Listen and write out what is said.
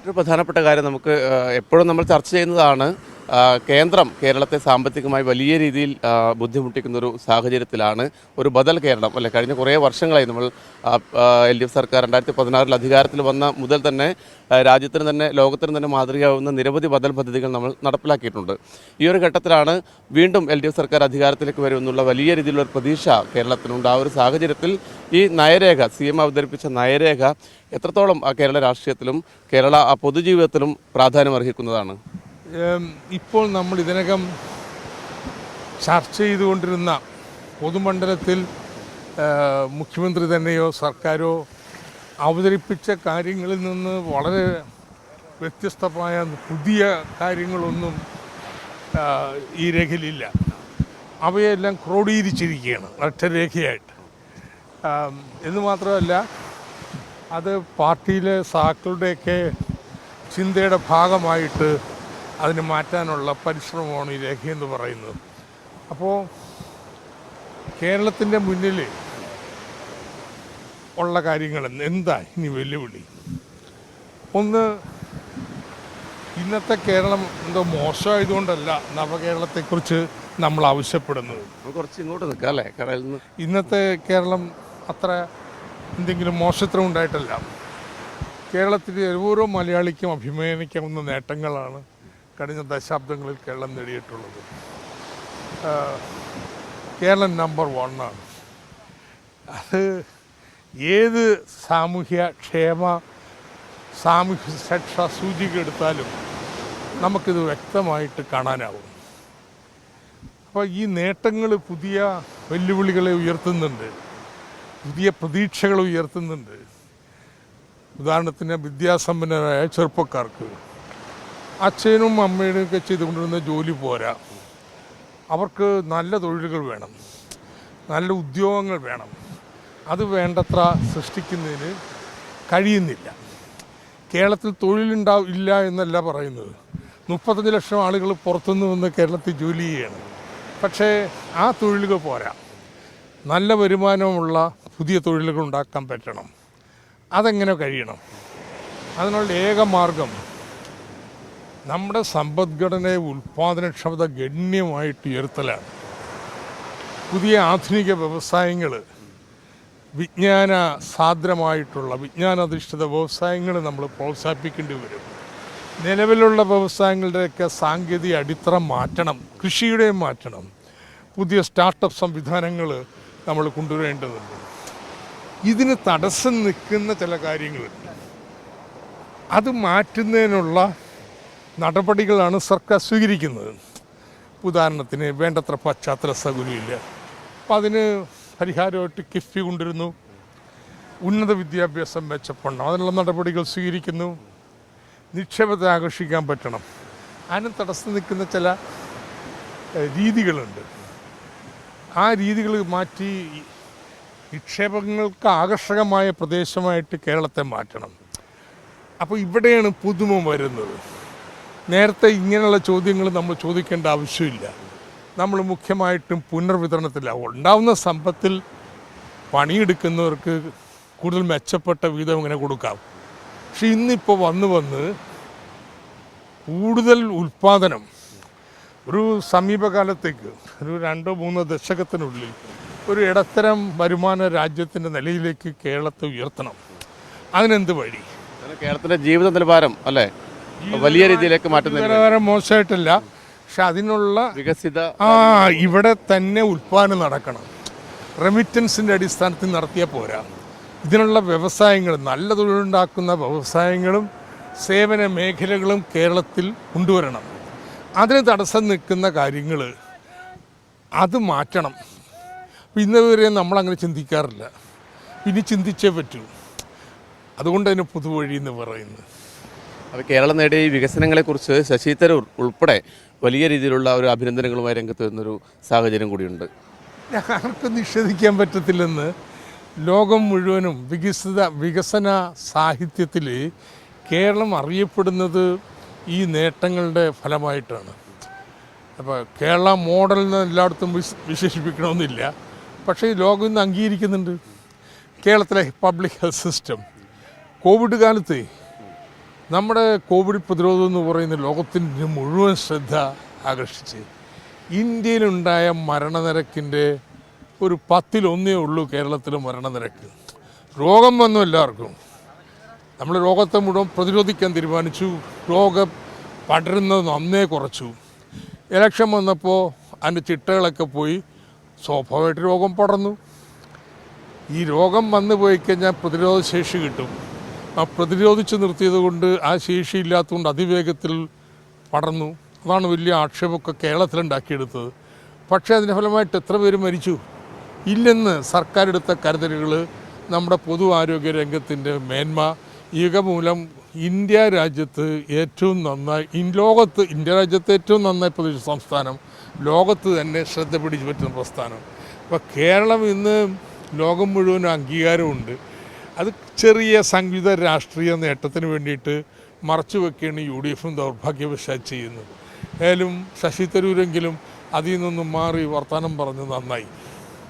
മറ്റൊരു പ്രധാനപ്പെട്ട കാര്യം നമുക്ക് എപ്പോഴും നമ്മൾ ചർച്ച ചെയ്യുന്നതാണ് കേന്ദ്രം കേരളത്തെ സാമ്പത്തികമായി വലിയ രീതിയിൽ ബുദ്ധിമുട്ടിക്കുന്ന ഒരു സാഹചര്യത്തിലാണ് ഒരു ബദൽ കേരളം. അല്ലെ കഴിഞ്ഞ കുറേ വർഷങ്ങളായി നമ്മൾ എൽ ഡി എഫ് സർക്കാർ രണ്ടായിരത്തി പതിനാറിൽ അധികാരത്തിൽ വന്ന മുതൽ തന്നെ രാജ്യത്തിന് തന്നെ ലോകത്തിന് തന്നെ മാതൃകയാവുന്ന നിരവധി ബദൽ പദ്ധതികൾ നമ്മൾ നടപ്പിലാക്കിയിട്ടുണ്ട്. ഈ ഒരു ഘട്ടത്തിലാണ് വീണ്ടും എൽ ഡി എഫ് സർക്കാർ അധികാരത്തിലേക്ക് വരുമെന്നുള്ള വലിയ രീതിയിലുള്ള പ്രതീക്ഷ കേരളത്തിനുണ്ട്. ആ ഒരു സാഹചര്യത്തിൽ ഈ നയരേഖ സി എം അവതരിപ്പിച്ച നയരേഖ എത്രത്തോളം കേരള രാഷ്ട്രീയത്തിലും കേരള പൊതുജീവിതത്തിലും പ്രാധാന്യം അർഹിക്കുന്നതാണ് ഇപ്പോൾ നമ്മൾ ഇതിനകം ചർച്ച ചെയ്തുകൊണ്ടിരുന്ന പൊതുമണ്ഡലത്തിൽ മുഖ്യമന്ത്രി തന്നെയോ സർക്കാരോ അവതരിപ്പിച്ച കാര്യങ്ങളിൽ നിന്ന് വളരെ വ്യത്യസ്തമായ പുതിയ കാര്യങ്ങളൊന്നും ഈ രേഖയിലില്ല. അവയെല്ലാം ക്രോഡീകരിച്ചിരിക്കുകയാണ് ഒറ്റരേഖയായിട്ട് എന്ന് മാത്രമല്ല അത് പാർട്ടിയിലെ സാക്കളുടെയൊക്കെ ചിന്തയുടെ ഭാഗമായിട്ട് അതിന് മാറ്റാനുള്ള പരിശ്രമമാണ് ഈ രേഖയെന്ന് പറയുന്നത്. അപ്പോൾ കേരളത്തിന്റെ മുന്നിൽ ഉള്ള കാര്യങ്ങൾ എന്താ? ഇനി വെല്ലുവിളി? ഒന്ന് ഇന്നത്തെ കേരളം എന്തോ മോശമായതുകൊണ്ടല്ല നവകേരളത്തെക്കുറിച്ച് നമ്മൾ ആവശ്യപ്പെടുന്നത്. കുറച്ച് ഇങ്ങോട്ട് നിൽക്കാം അല്ലേ? കടയിൽ നിന്ന്. ഇന്നത്തെ കേരളം അത്ര എന്തെങ്കിലും മോശത്തരം ഉണ്ടായിട്ടല്ല. കേരളത്തിലെ ഓരോ മലയാളിക്കും അഭിമാനിക്കാവുന്ന നേട്ടങ്ങളാണ് കഴിഞ്ഞ ദശാബ്ദങ്ങളിൽ കേരളം നേടിയിട്ടുള്ളത്. കേരളം നമ്പർ വണ്ണാണ് അത് ഏത് സാമൂഹ്യ ക്ഷേമ സാമൂഹ്യ സുരക്ഷ സൂചിക എടുത്താലും നമുക്കിത് വ്യക്തമായിട്ട് കാണാനാവും. അപ്പോൾ ഈ നേട്ടങ്ങൾ പുതിയ വെല്ലുവിളികളെ ഉയർത്തുന്നുണ്ട്. പുതിയ പ്രതീക്ഷകൾ ഉയർത്തുന്നുണ്ട്. ഉദാഹരണത്തിന് വിദ്യാസമ്പന്നരായ ചെറുപ്പക്കാർക്ക് അച്ഛനും അമ്മയും ഒക്കെ ചെയ്തുകൊണ്ടിരുന്ന ജോലി പോരാ. അവർക്ക് നല്ല തൊഴിലുകൾ വേണം. നല്ല ഉദ്യോഗങ്ങൾ വേണം. അത് വേണ്ടത്ര സൃഷ്ടിക്കുന്നതിന് കഴിയുന്നില്ല. കേരളത്തിൽ തൊഴിലുണ്ടാവും ഇല്ല എന്നല്ല പറയുന്നത്. മുപ്പത്തഞ്ച് ലക്ഷം ആളുകൾ പുറത്തുനിന്ന് വന്ന് കേരളത്തിൽ ജോലി ചെയ്യണം. പക്ഷേ ആ തൊഴിലുകൾ പോരാ. നല്ല വരുമാനമുള്ള പുതിയ തൊഴിലുകൾ ഉണ്ടാക്കാൻ പറ്റണം. അതെങ്ങനെ കഴിയണം? അതിനുള്ള ഏക മാർഗം നമ്മുടെ സമ്പദ്ഘടനയെ ഉൽപ്പാദനക്ഷമത ഗണ്യമായിട്ട് ഉയർത്തലാണ്. പുതിയ ആധുനിക വ്യവസായങ്ങൾ വിജ്ഞാന സാദ്രമായിട്ടുള്ള വിജ്ഞാനാധിഷ്ഠിത വ്യവസായങ്ങൾ നമ്മൾ പ്രോത്സാഹിപ്പിക്കേണ്ടി വരും. നിലവിലുള്ള വ്യവസായങ്ങളുടെയൊക്കെ സാങ്കേതിക അടിത്തറ മാറ്റണം കൃഷിയുടെയും മാറ്റണം. പുതിയ സ്റ്റാർട്ടപ്പ് സംവിധാനങ്ങൾ നമ്മൾ കൊണ്ടുവരേണ്ടതുണ്ട്. ഇതിന് തടസ്സം നിൽക്കുന്ന ചില കാര്യങ്ങളുണ്ട്. അത് മാറ്റുന്നതിനുള്ള നടപടികളാണ് സർക്കാർ സ്വീകരിക്കുന്നത്. ഉദാഹരണത്തിന് വേണ്ടത്ര പശ്ചാത്തല സൗകര്യമില്ല. അപ്പം അതിന് പരിഹാരമായിട്ട് കിഫ്ബി കൊണ്ടിരുന്നു ഉന്നത വിദ്യാഭ്യാസം മെച്ചപ്പെടണം. അതിനുള്ള നടപടികൾ സ്വീകരിക്കുന്നു. നിക്ഷേപത്തെ ആകർഷിക്കാൻ പറ്റണം. അതിന് തടസ്സം നിൽക്കുന്ന ചില രീതികളുണ്ട്. ആ രീതികൾ മാറ്റി നിക്ഷേപങ്ങൾക്ക് ആകർഷകമായ പ്രദേശമായിട്ട് കേരളത്തെ മാറ്റണം. അപ്പോൾ ഇവിടെയാണ് പുതുമ വരുന്നത്. നേരത്തെ ഇങ്ങനെയുള്ള ചോദ്യങ്ങൾ നമ്മൾ ചോദിക്കേണ്ട ആവശ്യമില്ല. നമ്മൾ മുഖ്യമായിട്ടും പുനർവിതരണത്തിൽ ഉണ്ടാവുന്ന സമ്പത്തിൽ പണിയെടുക്കുന്നവർക്ക് കൂടുതൽ മെച്ചപ്പെട്ട വിധം ഇങ്ങനെ കൊടുക്കാം. പക്ഷെ ഇന്നിപ്പോൾ വന്ന് വന്ന് കൂടുതൽ ഉൽപ്പാദനം ഒരു സമീപകാലത്തേക്ക് ഒരു രണ്ടോ മൂന്നോ ദശകത്തിനുള്ളിൽ ഒരു ഇടത്തരം വരുമാന രാജ്യത്തിന്റെ നിലയിലേക്ക് കേരളത്തെ ഉയർത്തണം. അതിനെന്ത് വഴി? കേരളത്തിന്റെ ജീവിത നിലവാരം അല്ലേ? വലിയ രീതിയിലേക്ക് മാറ്റുന്ന മോശമായിട്ടില്ല. പക്ഷെ അതിനുള്ള വികസിത ആ ഇവിടെ തന്നെ ഉൽപ്പാദനം നടക്കണം. റെമിറ്റൻസിന്റെ അടിസ്ഥാനത്തിൽ നടത്തിയാൽ പോരാ. ഇതിനുള്ള വ്യവസായങ്ങൾ നല്ല തൊഴിലുണ്ടാക്കുന്ന വ്യവസായങ്ങളും സേവന മേഖലകളും കേരളത്തിൽ കൊണ്ടുവരണം. അതിന് തടസ്സം നിൽക്കുന്ന കാര്യങ്ങൾ അത് മാറ്റണം. ഇന്ന് വരെ നമ്മളങ്ങനെ ചിന്തിക്കാറില്ല. ഇനി ചിന്തിച്ചേ പറ്റൂ. അതുകൊണ്ട് അതിന് പുതുവഴി എന്ന് പറയുന്നത്. അപ്പോൾ കേരളം നേടിയ ഈ വികസനങ്ങളെക്കുറിച്ച് ശശി തരൂർ ഉൾപ്പെടെ വലിയ രീതിയിലുള്ള ഒരു അഭിനന്ദനങ്ങളുമായി രംഗത്ത് വരുന്നൊരു സാഹചര്യം കൂടിയുണ്ട്. ആർക്കും നിഷേധിക്കാൻ പറ്റത്തില്ലെന്ന് ലോകം മുഴുവനും വികസിത വികസന സാഹിത്യത്തിൽ കേരളം അറിയപ്പെടുന്നത് ഈ നേട്ടങ്ങളുടെ ഫലമായിട്ടാണ്. അപ്പോൾ കേരള മോഡൽ എന്ന് എല്ലായിടത്തും വിശ വിശേഷിപ്പിക്കണമെന്നില്ല. പക്ഷേ ഈ ലോകം ഇന്ന് അംഗീകരിക്കുന്നുണ്ട്. കേരളത്തിലെ പബ്ലിക് ഹെൽത്ത് സിസ്റ്റം കോവിഡ് കാലത്ത് നമ്മുടെ കോവിഡ് പ്രതിരോധം എന്ന് പറയുന്ന ലോകത്തിന്റെ മുഴുവൻ ശ്രദ്ധ ആകർഷിച്ച് ഇന്ത്യയിലുണ്ടായ മരണനിരക്കിന്റെ ഒരു പത്തിലൊന്നേ ഉള്ളൂ കേരളത്തിലെ മരണനിരക്ക്. രോഗം വന്നു എല്ലാവർക്കും. നമ്മൾ രോഗത്തെ മുഴുവൻ പ്രതിരോധിക്കാൻ തീരുമാനിച്ചു. രോഗം പടരുന്നത് നന്നേ കുറച്ചു. ഇലക്ഷൻ വന്നപ്പോൾ അതിന്റെ ചിട്ടകളൊക്കെ പോയി. സ്വാഭാവികമായിട്ട് രോഗം പടർന്നു. ഈ രോഗം വന്നു പോയി കഴിഞ്ഞാൽ പ്രതിരോധ ശേഷി കിട്ടും. പ്രതിരോധിച്ച് നിർത്തിയത് കൊണ്ട് ആ ശേഷി ഇല്ലാത്തതുകൊണ്ട് അതിവേഗത്തിൽ പടർന്നു. അതാണ് വലിയ ആക്ഷേപമൊക്കെ കേരളത്തിലുണ്ടാക്കിയെടുത്തത്. പക്ഷേ അതിന്റെ ഫലമായിട്ട് എത്ര പേര് മരിച്ചു? ഇല്ലെന്ന് സർക്കാർ എടുത്ത കരുതലുകൾ നമ്മുടെ പൊതു ആരോഗ്യ രംഗത്തിന്റെ മേന്മ. ഇക മൂലം ഇന്ത്യ രാജ്യത്ത് ഏറ്റവും നന്നായി ലോകത്ത് ഇന്ത്യ രാജ്യത്ത് ഏറ്റവും നന്നായി പ്രതിഷ്ഠ സംസ്ഥാനം ലോകത്ത് തന്നെ ശ്രദ്ധ പിടിച്ചു പറ്റുന്ന പ്രസ്ഥാനം. അപ്പോൾ കേരളം ഇന്ന് ലോകം മുഴുവനും അംഗീകാരമുണ്ട്. അത് ചെറിയ സംയുക്ത രാഷ്ട്രീയ നേട്ടത്തിന് വേണ്ടിയിട്ട് മറച്ചു വെക്കുകയാണ് യു ഡി എഫും ദൗർഭാഗ്യവശാൽ ചെയ്യുന്നത്. ഏതായാലും ശശി തരൂരെങ്കിലും അതിൽ നിന്നും മാറി വർത്തമാനം പറഞ്ഞ് നന്നായി.